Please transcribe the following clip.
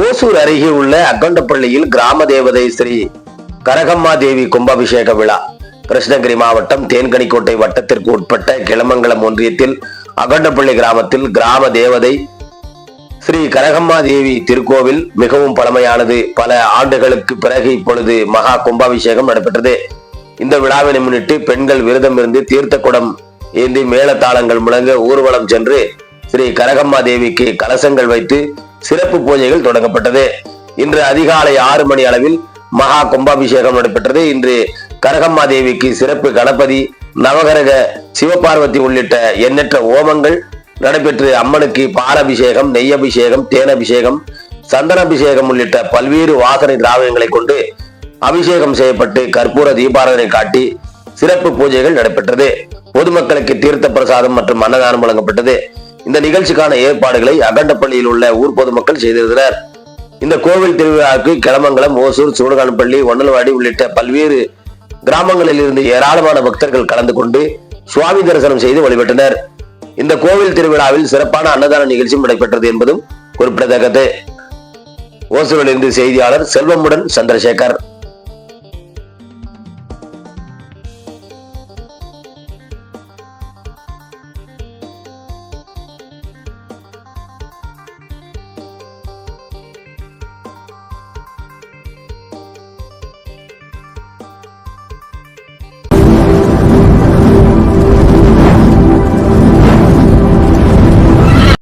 ஓசூர் அருகே உள்ள அக்கண்டப்பள்ளியில் கிராம தேவதை ஸ்ரீ கரகம்மா தேவி கும்பாபிஷேக விழா. கிருஷ்ணகிரி மாவட்டம் தேன்கனிக்கோட்டை வட்டத்திற்கு உட்பட்ட கிளமங்கலம் ஒன்றியத்தில் அகண்டப்பள்ளி கிராமத்தில் கிராம தேவதை ஸ்ரீ கரகம்மா தேவி திருக்கோவில் மிகவும் பழமையானது. பல ஆண்டுகளுக்கு பிறகு இப்பொழுது மகா கும்பாபிஷேகம் நடைபெற்றது. இந்த விழாவினை முன்னிட்டு பெண்கள் விரதம் இருந்து தீர்த்த குடம் ஏந்தி மேளதாளங்கள் முழங்க ஊர்வலம் சென்று ஸ்ரீ கரகம்மா தேவிக்கு கலசங்கள் வைத்து சிறப்பு பூஜைகள் தொடங்கப்பட்டது. இன்று அதிகாலை ஆறு மணி அளவில் மகா கும்பாபிஷேகம் நடைபெற்றது. இன்று கரகம்மா தேவிக்கு சிறப்பு கணபதி நவகரக சிவபார்வதி உள்ளிட்ட எண்ணற்ற ஓமங்கள் நடைபெற்று அம்மனுக்கு பாலபிஷேகம் நெய்யபிஷேகம் தேனபிஷேகம் சந்தனாபிஷேகம் உள்ளிட்ட பல்வேறு வாசனை திராவியங்களை கொண்டு அபிஷேகம் செய்யப்பட்டு கற்பூர தீபாராதனை காட்டி சிறப்பு பூஜைகள் நடைபெற்றது. பொதுமக்களுக்கு தீர்த்த பிரசாதம் மற்றும் அன்னதானம் வழங்கப்பட்டது. இந்த நிகழ்ச்சிக்கான ஏற்பாடுகளை அகண்டப்பள்ளியில் உள்ள ஊர் பொதுமக்கள் செய்திருந்தனர். இந்த கோவில் திருவிழாவுக்கு கிளமங்கலம் ஓசூர் சூடகான்பள்ளி ஒன்னல்வாடி உள்ளிட்ட பல்வேறு கிராமங்களில் இருந்து ஏராளமான பக்தர்கள் கலந்து கொண்டு சுவாமி தரிசனம் செய்து வழிபட்டனர். இந்த கோவில் திருவிழாவில் சிறப்பான அன்னதான நிகழ்ச்சியும் நடைபெற்றது என்பதும் குறிப்பிடத்தக்கது. ஓசூரிலிருந்து செய்தியாளர் செல்வமுடன் சந்திரசேகர்.